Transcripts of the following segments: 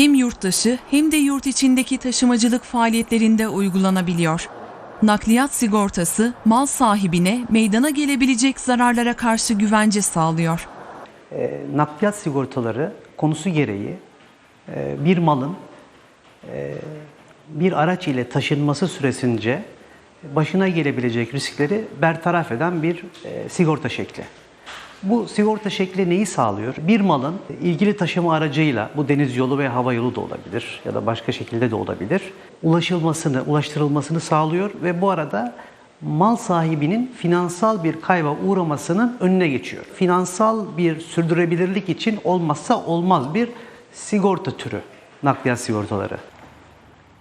hem yurt dışı hem de yurt içindeki taşımacılık faaliyetlerinde uygulanabiliyor. Nakliyat sigortası mal sahibine meydana gelebilecek zararlara karşı güvence sağlıyor. E, nakliyat sigortaları konusu gereği e, bir malın e, bir araç ile taşınması süresince başına gelebilecek riskleri bertaraf eden bir e, sigorta şekli. Bu sigorta şekli neyi sağlıyor? Bir malın ilgili taşıma aracıyla, bu deniz yolu ve hava yolu da olabilir ya da başka şekilde de olabilir, ulaşılmasını, ulaştırılmasını sağlıyor ve bu arada mal sahibinin finansal bir kayba uğramasının önüne geçiyor. Finansal bir sürdürülebilirlik için olmazsa olmaz bir sigorta türü nakliyat sigortaları.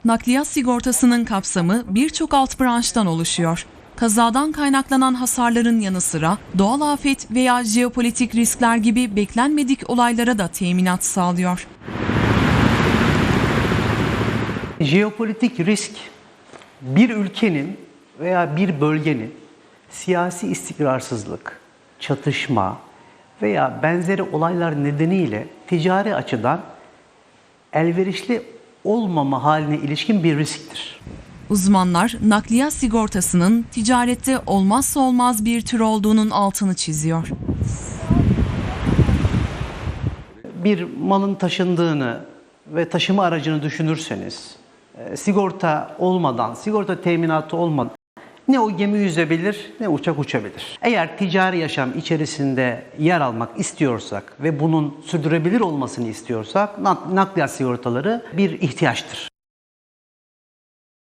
Nakliyat sigortasının kapsamı birçok alt branştan oluşuyor. Kazadan kaynaklanan hasarların yanı sıra doğal afet veya jeopolitik riskler gibi beklenmedik olaylara da teminat sağlıyor. Jeopolitik risk bir ülkenin veya bir bölgenin siyasi istikrarsızlık, çatışma veya benzeri olaylar nedeniyle ticari açıdan elverişli olmama haline ilişkin bir risktir. Uzmanlar nakliyat sigortasının ticarette olmazsa olmaz bir tür olduğunun altını çiziyor. bir malın taşındığını ve taşıma aracını düşünürseniz e, sigorta olmadan, sigorta teminatı olmadan ne o gemi yüzebilir ne uçak uçabilir. Eğer ticari yaşam içerisinde yer almak istiyorsak ve bunun sürdürülebilir olmasını istiyorsak nak- nakliyat sigortaları bir ihtiyaçtır.